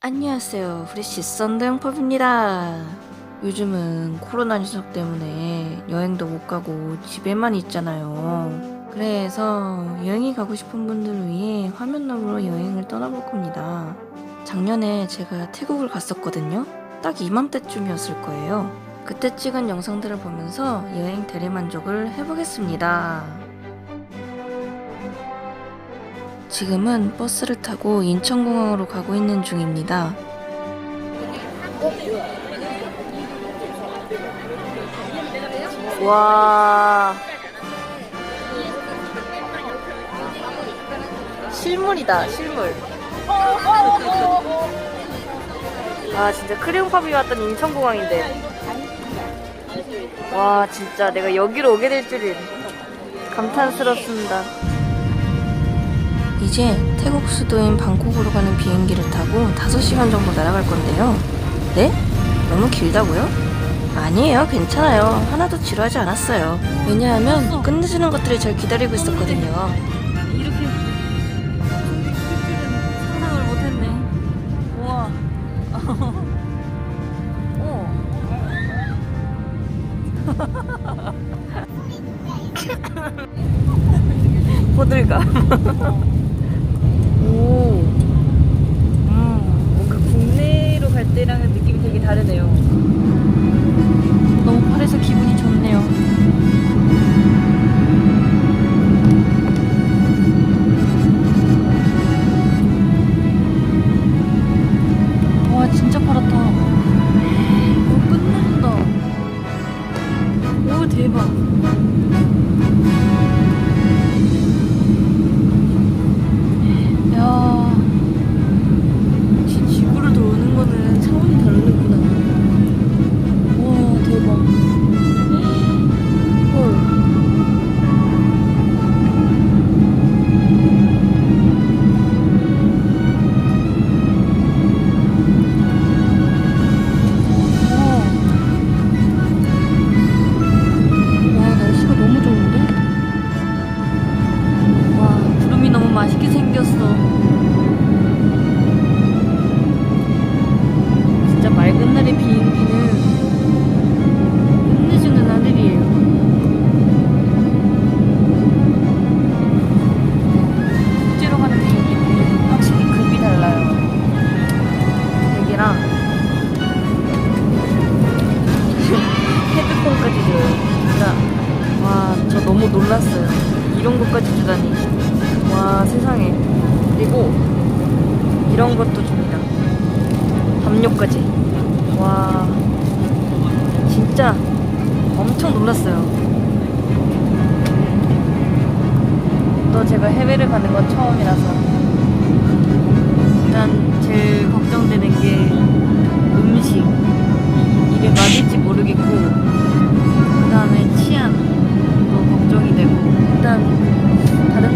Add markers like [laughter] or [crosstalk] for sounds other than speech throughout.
안녕하세요. 프레시 썬더영팝입니다. 요즘은 코로나 녀석 때문에 여행도 못 가고 집에만 있잖아요. 그래서 여행이 가고 싶은 분들을 위해 화면으로 여행을 떠나볼 겁니다. 작년에 제가 태국을 갔었거든요. 딱 이맘때쯤이었을 거예요. 그때 찍은 영상들을 보면서 여행 대리만족을 해보겠습니다. 지금은 버스를 타고 인천공항으로 가고 있는 중입니다. 와. 실물이다, 실물. 아, 진짜 크레용팝이 왔던 인천공항인데. 와, 진짜 내가 여기로 오게 될 줄은 감탄스럽습니다. 이제 태국 수도인 방콕으로 가는 비행기를 타고 5시간 정도 날아갈 건데요. 네? 너무 길다고요? 아니에요. 괜찮아요. 하나도 지루하지 않았어요. 왜냐하면 끝내주는 것들이 절 기다리고 있었거든요. 이렇게 상상을 못했네. 우와. [laughs] [laughs] 호들갑. [laughs] 오. 음, 뭔가 국내로 갈 때랑은 느낌이 되게 다르네요.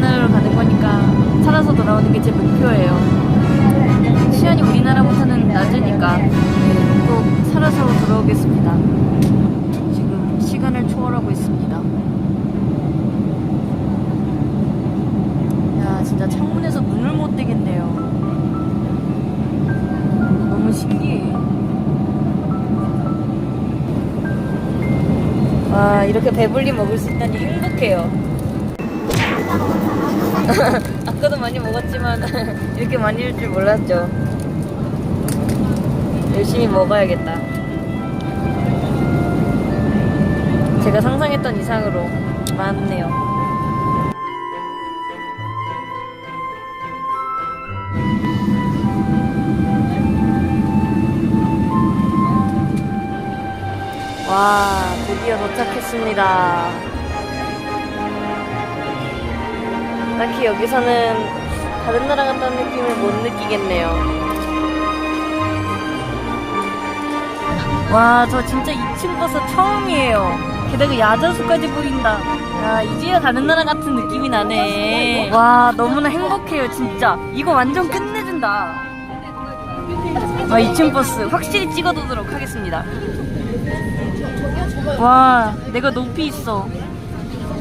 나라로 가는 거니까 살아서 돌아오는 게 제 목표예요. 치안이 우리나라보다는 낮으니까 네, 꼭 살아서 돌아오겠습니다. 지금 시간을 초월하고 있습니다. 야 진짜 창문에서 눈을 못 떼겠네요. 너무 신기해. 와 이렇게 배불리 먹을 수 있다니 행복해요 [laughs] 아까도 많이 먹었지만 [laughs] 이렇게 많이 줄줄 몰랐죠. 열심히 먹어야겠다. 제가 상상했던 이상으로 많네요. 와, 드디어 도착했습니다. 딱히 여기서는 다른 나라 갔다는 느낌을 못 느끼겠네요. 와, 저 진짜 2층 버스 처음이에요. 게다가 야자수까지 보인다. 야, 이제야 다른 나라 같은 느낌이 나네. 와, 너무나 행복해요, 진짜. 이거 완전 끝내준다. 와, 2층 버스 확실히 찍어두도록 하겠습니다. 와, 내가 높이 있어.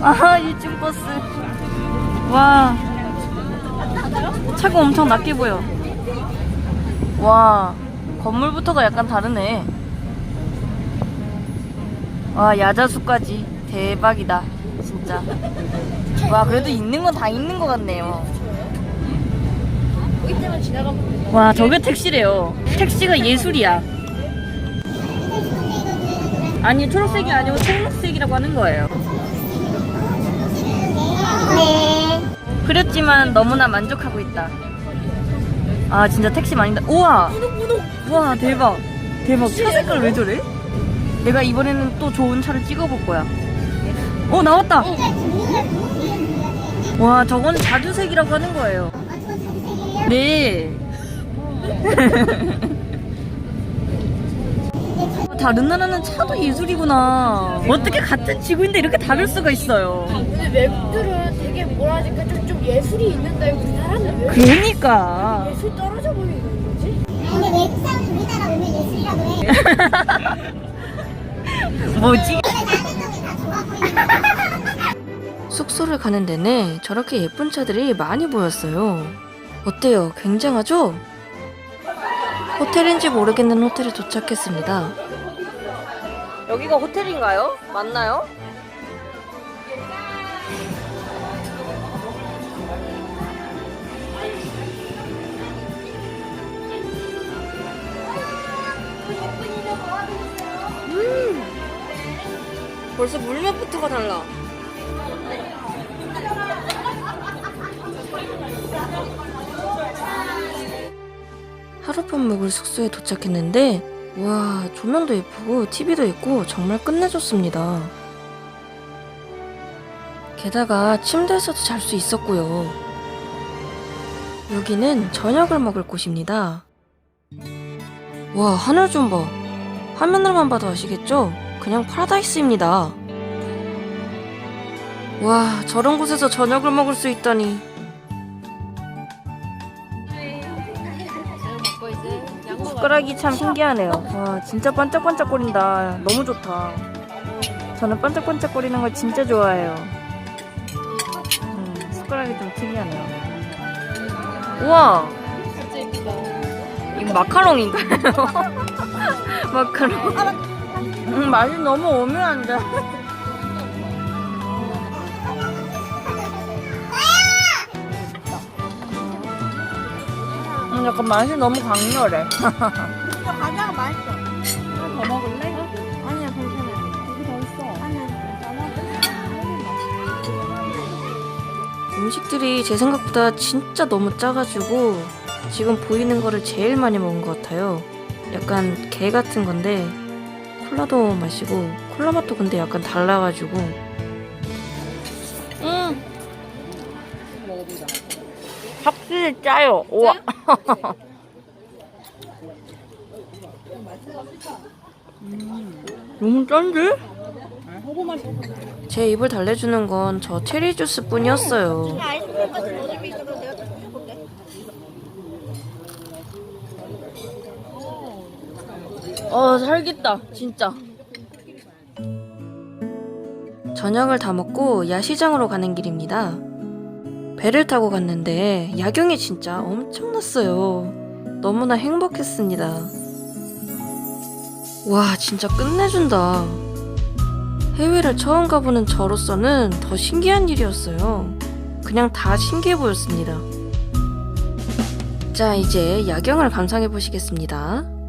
아, 1층 버스. 와. 차가 엄청 낮게 보여. 와 건물부터가 약간 다르네. 와 야자수까지. 대박이다 진짜. 와 그래도 있는 건 다 있는 것 같네요. 와 저게 택시래요. 택시가 예술이야. 아니 초록색이 아니고 청록색이라고 하는 거예요 그랬지만 너무나 만족하고 있다. 아 진짜 택시 많이 다 우와! 우와 대박. 대박. 차 색깔 왜 저래? 내가 이번에는 또 좋은 차를 찍어볼 거야. 어 나왔다! 와 저건 자주색이라고 하는 거예요. 네 [laughs] [laughs] 다른 나라는 차도 예술이구나 어떻게 같은 지구인데 이렇게 다를 수가 있어요 근데 외국들은 되게 뭐라 하니까 좀, 좀 예술이 있는데 우리나라는 왜 그러니까 예술 떨어져 보이는 거지? 근데 외국 사람이 우리나라 오면 예술이라고 해. [laughs] 뭐지? 나는 다 좋아 보이는 [laughs] 숙소를 가는 데내 저렇게 예쁜 차들이 많이 보였어요. 어때요? 굉장하죠? 호텔인지 모르겠는 호텔에 도착했습니다. 여기가 호텔인가요? 맞나요? 음! 벌써 물맛부터가 달라. 하룻밤 묵을 숙소에 도착했는데 와 조명도 예쁘고 TV도 있고 정말 끝내줬습니다. 게다가 침대에서도 잘 수 있었고요. 여기는 저녁을 먹을 곳입니다. 와 하늘 좀 봐. 화면으로만 봐도 아시겠죠? 그냥 파라다이스입니다. 와 저런 곳에서 저녁을 먹을 수 있다니 숟가락이 참 신기하네요. 와, 진짜 반짝반짝거린다. 너무 좋다. 저는 반짝반짝거리는 걸 진짜 좋아해요. 음, 숟가락이 좀 특이하네요. 우와! 이거 마카롱인가요? [laughs] 마카롱. 음, 맛이 너무 오묘한데. 음, 약간 맛이 너무 강렬해. 과자가 맛있어. 더 먹을래? 아니야 괜찮아. 여기 더 있어. 아니야. 음식들이 제 생각보다 진짜 너무 짜가지고 지금 보이는 거를 제일 많이 먹은 것 같아요. 약간 게 같은 건데 콜라도 마시고 콜라 맛도 근데 약간 달라가지고 확실히 짜요. 우와. 음, 너무 짠데? 제 입을 달래주는 건 저 체리 주스 뿐이었어요. 어, 살겠다, 진짜. 저녁을 다 먹고 야시장으로 가는 길입니다. 배를 타고 갔는데 야경이 진짜 엄청났어요. 너무나 행복했습니다. 와, 진짜 끝내준다. 해외를 처음 가보는 저로서는 더 신기한 일이었어요. 그냥 다 신기해 보였습니다. 자, 이제 야경을 감상해 보시겠습니다.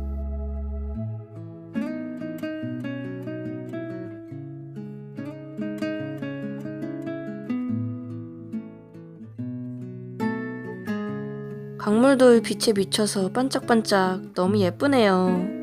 강물도 빛에 비춰서 반짝반짝 너무 예쁘네요.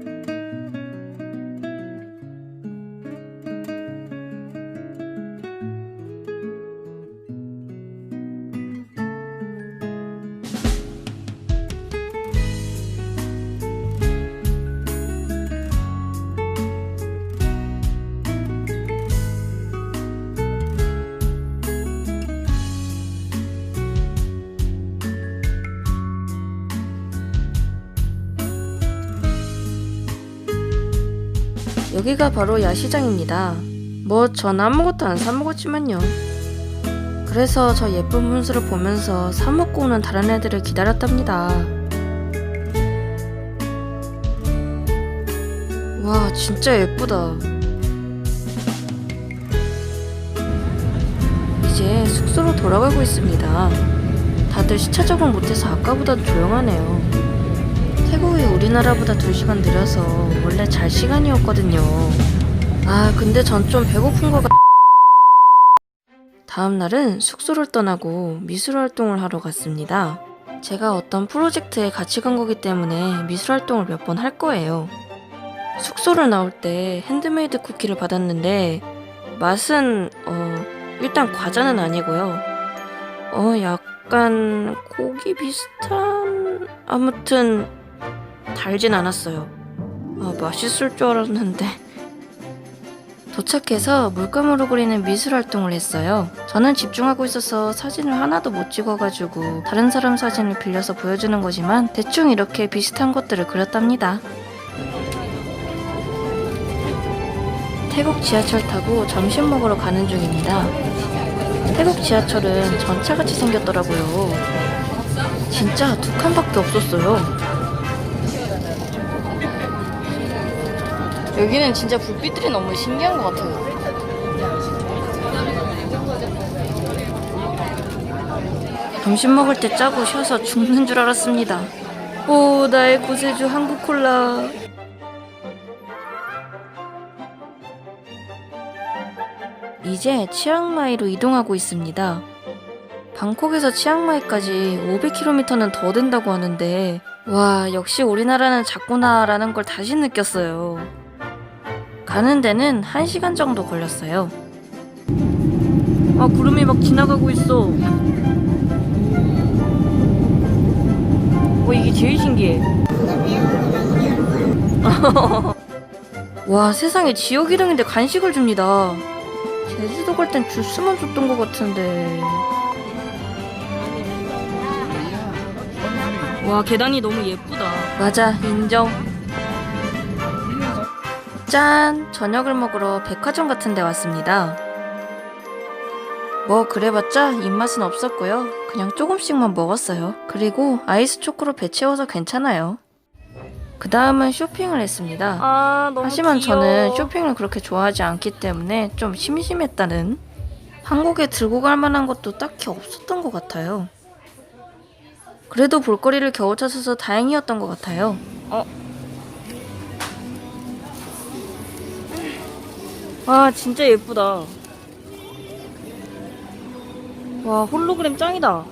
여기가 바로 야시장입니다. 뭐 전 아무것도 안 사 먹었지만요. 그래서 저 예쁜 분수를 보면서 사 먹고 오는 다른 애들을 기다렸답니다. 와, 진짜 예쁘다. 이제 숙소로 돌아가고 있습니다. 다들 시차 적응 못해서 아까보다 조용하네요. 태국이 우리나라보다 2시간 느려서 원래 잘 시간이었거든요. 아, 근데 전 좀 배고픈 거 같... 다음 날은 숙소를 떠나고 미술 활동을 하러 갔습니다. 제가 어떤 프로젝트에 같이 간 거기 때문에 미술 활동을 몇 번 할 거예요. 숙소를 나올 때 핸드메이드 쿠키를 받았는데 맛은 어 일단 과자는 아니고요. 어 약간 고기 비슷한 아무튼 달진 않았어요. 아 맛있을 줄 알았는데 도착해서 물감으로 그리는 미술 활동을 했어요. 저는 집중하고 있어서 사진을 하나도 못 찍어가지고 다른 사람 사진을 빌려서 보여주는 거지만 대충 이렇게 비슷한 것들을 그렸답니다. 태국 지하철 타고 점심 먹으러 가는 중입니다. 태국 지하철은 전차같이 생겼더라고요. 진짜 두 칸밖에 없었어요. 여기는 진짜 불빛들이 너무 신기한 것 같아요. 점심 먹을 때 짜고 쉬어서 죽는 줄 알았습니다. 오, 나의 구세주 한국 콜라. 이제 치앙마이로 이동하고 있습니다. 방콕에서 치앙마이까지 500km는 더 된다고 하는데, 와, 역시 우리나라는 작구나라는 걸 다시 느꼈어요. 가는 데는 1시간 정도 걸렸어요. 아, 구름이 막 지나가고 있어. 어, 이게 제일 신기해. [laughs] 와, 세상에 지역 이름인데 간식을 줍니다. 제주도 갈 땐 주스만 줬던 것 같은데. 와, 계단이 너무 예쁘다. 맞아, 인정. 짠! 저녁을 먹으러 백화점 같은 데 왔습니다. 뭐 그래봤자 입맛은 없었고요. 그냥 조금씩만 먹었어요. 그리고 아이스 초코로 배 채워서 괜찮아요. 그 다음은 쇼핑을 했습니다. 아 하지만 귀여워. 저는 쇼핑을 그렇게 좋아하지 않기 때문에 좀 심심했다는 한국에 들고 갈 만한 것도 딱히 없었던 것 같아요. 그래도 볼거리를 겨우 찾아서 다행이었던 것 같아요. 어? 와 진짜 예쁘다. 와 홀로그램 짱이다.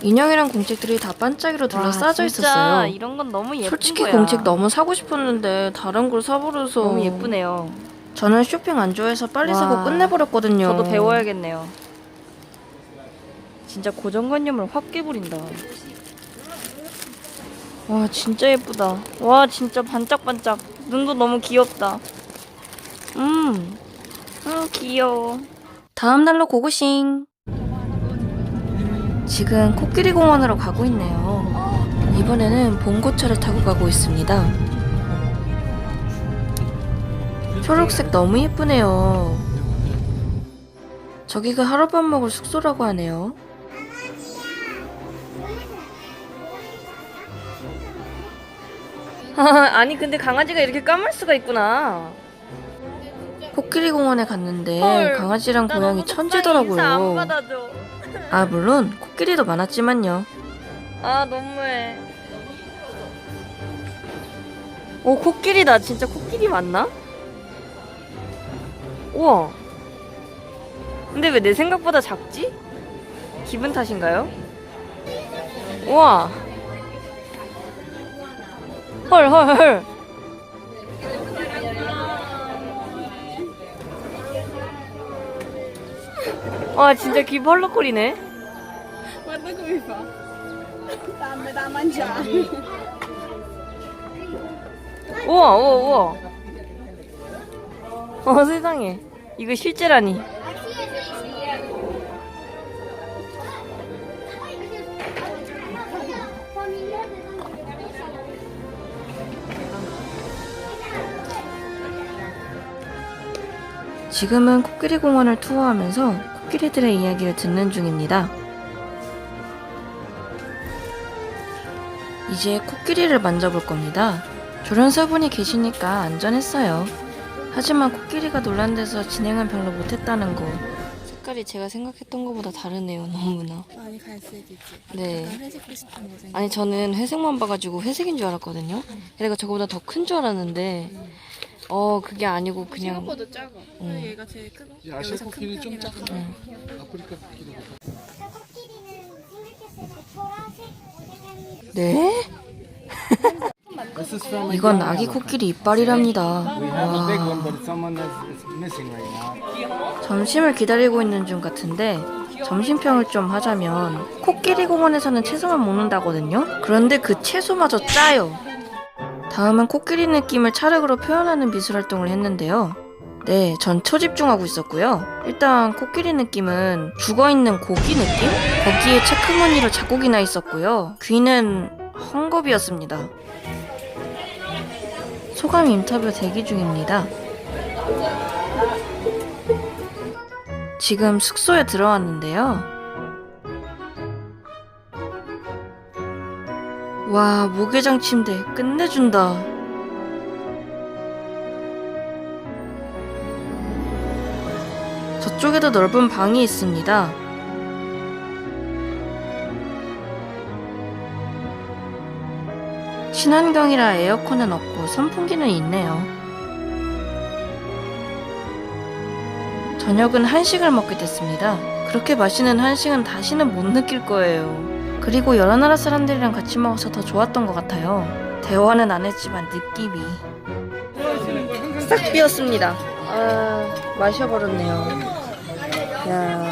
인형이랑 공책들이 다 반짝이로 둘러싸져 있었어요. 이런 건 너무 예쁜 솔직히 거야. 공책 너무 사고 싶었는데 다른 걸 사버려서 너무 예쁘네요. 저는 쇼핑 안 좋아해서 빨리 와, 사고 끝내버렸거든요. 저도 배워야겠네요. 진짜 고정관념을 확 깨부린다. 와 진짜 예쁘다. 와 진짜 반짝반짝. 눈도 너무 귀엽다. 음, 음 귀여워. 다음 날로 고고싱. 지금 코끼리 공원으로 가고 있네요. 이번에는 봉고차를 타고 가고 있습니다. 초록색 너무 예쁘네요. 저기가 하룻밤 먹을 숙소라고 하네요. [laughs] 아니 근데 강아지가 이렇게 까물 수가 있구나. 코끼리 공원에 갔는데 헐, 강아지랑 나 고양이. 인사 안 천재더라고요. 받아줘. [laughs] 아 물론 코끼리도 많았지만요. 아 너무해. 오 코끼리다. 진짜 코끼리 맞나? 우와. 근데 왜 내 생각보다 작지? 기분 탓인가요? 우와. 헐, 헐, 헐. 와, 진짜 귀 벌럭거리네. 우와, 우와, 우와. 어, 세상에. 이거 실제라니. 지금은 코끼리 공원을 투어하면서 코끼리들의 이야기를 듣는 중입니다. 이제 코끼리를 만져볼 겁니다. 조련사분이 계시니까 안전했어요. 하지만 코끼리가 놀란 데서 진행은 별로 못했다는 거. 색깔이 제가 생각했던 것보다 다르네요, 너무나. 많이 갈색이지. 네. 회색 비슷한 거 생각. 아니 저는 회색만 봐가지고 회색인 줄 알았거든요. 얘가 저거보다 더 큰 줄 알았는데 어 그게 아니고 그냥 생각보다 작아. 음. 얘가 제일 크고. 아시아 코끼리 좀 작아. 음. 아프리카 코끼리보다. 저 코끼리는 생각했을 때 보라색 색깔이 네? This is from 이건 아기 코끼리 이빨이랍니다. We have a big one, 와 but someone is, is missing right now. 점심을 기다리고 있는 중 같은데 점심평을 좀 하자면 코끼리 공원에서는 채소만 먹는다거든요. 그런데 그 채소마저 짜요. 다음은 코끼리 느낌을 찰흙으로 표현하는 미술 활동을 했는데요. 네, 전 초집중하고 있었고요. 일단 코끼리 느낌은 죽어있는 고기 느낌? 거기에 체크무늬로 자국이 나 있었고요. 귀는 헝겊이었습니다. 소감 인터뷰 대기 중입니다. 지금 숙소에 들어왔는데요. 와, 모계장 침대 끝내준다. 저쪽에도 넓은 방이 있습니다. 친환경이라 에어컨은 없고 선풍기는 있네요. 저녁은 한식을 먹게 됐습니다. 그렇게 맛있는 한식은 다시는 못 느낄 거예요. 그리고 여러 나라 사람들이랑 같이 먹어서 더 좋았던 것 같아요. 대화는 안 했지만 느낌이 싹 비었습니다. 아 마셔버렸네요. 야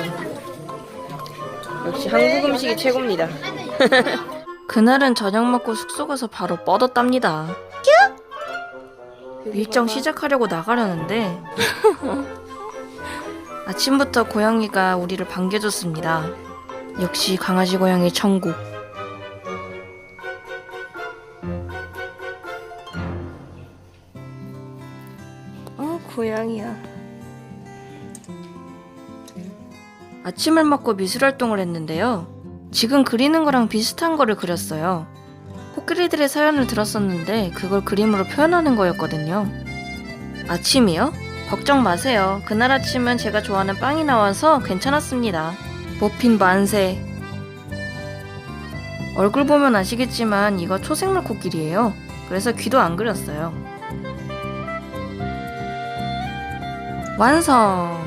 역시 한국 음식이 최고입니다. [laughs] 그날은 저녁 먹고 숙소 가서 바로 뻗었답니다. 일정 시작하려고 나가려는데 [laughs] 아침부터 고양이가 우리를 반겨줬습니다. 역시 강아지 고양이 천국. 어, 고양이야. 아침을 먹고 미술 활동을 했는데요. 지금 그리는 거랑 비슷한 거를 그렸어요. 코끼리들의 사연을 들었었는데 그걸 그림으로 표현하는 거였거든요. 아침이요? 걱정 마세요. 그날 아침은 제가 좋아하는 빵이 나와서 괜찮았습니다. 머핀 만세. 얼굴 보면 아시겠지만 이거 초생물 코끼리예요. 그래서 귀도 안 그렸어요. 완성!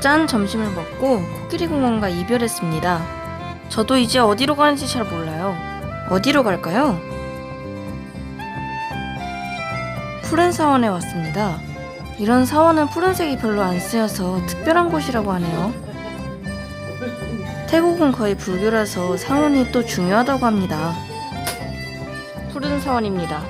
짠 점심을 먹고 코끼리 공원과 이별했습니다. 저도 이제 어디로 가는지 잘 몰라요. 어디로 갈까요? 푸른 사원에 왔습니다. 이런 사원은 푸른색이 별로 안 쓰여서 특별한 곳이라고 하네요. 태국은 거의 불교라서 사원이 또 중요하다고 합니다. 푸른 사원입니다.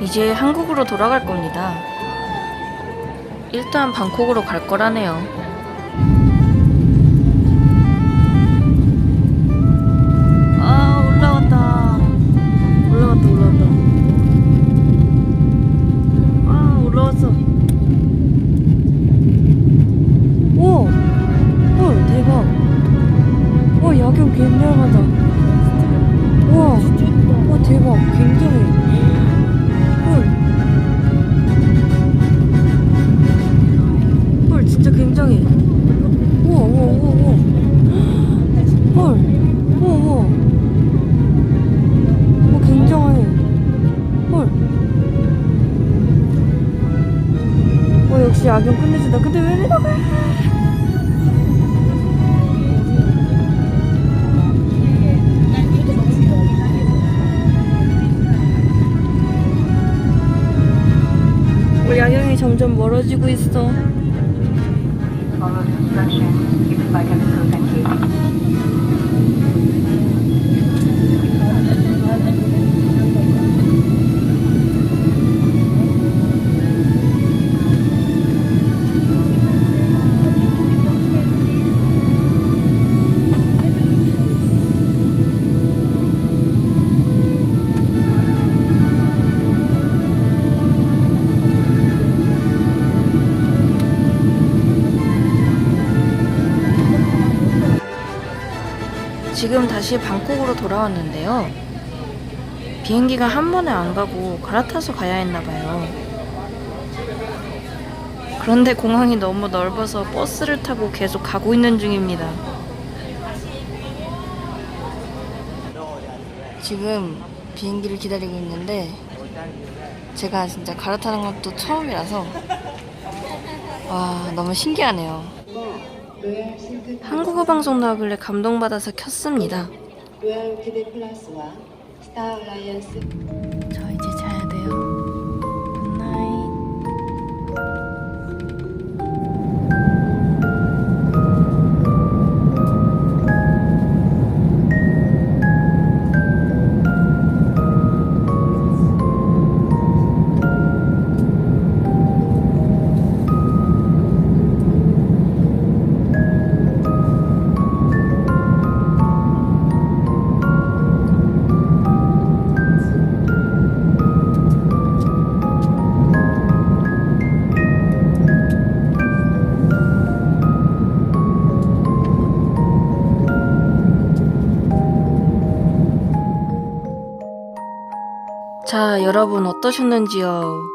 이제 한국으로 돌아갈 겁니다. 일단 방콕으로 갈 거라네요. 점점 멀어지고 있어. 지금 다시 방콕으로 돌아왔는데요. 비행기가 한 번에 안 가고 갈아타서 가야 했나 봐요. 그런데 공항이 너무 넓어서 버스를 타고 계속 가고 있는 중입니다. 지금 비행기를 기다리고 있는데 제가 진짜 갈아타는 것도 처음이라서 와 너무 신기하네요. 한국어 방송 나오길래 감동받아서 켰습니다. 로얄 플러스와 스타 알라이언스 여러분 어떠셨는지요?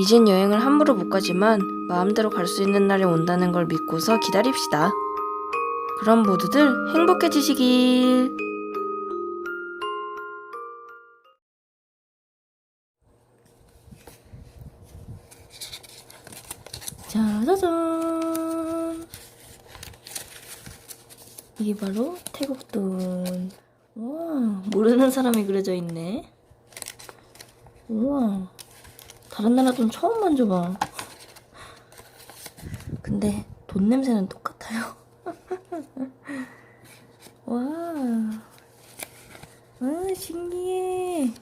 이젠 여행을 함부로 못 가지만 마음대로 갈 수 있는 날이 온다는 걸 믿고서 기다립시다. 그럼 모두들 행복해지시길. 짜자잔. 이게 바로 태국돈. 와, 모르는 사람이 그려져 있네. 우와 다른 나라 돈 처음 만져봐. 근데 돈 냄새는 똑같아요. [laughs] 와, 와 신기해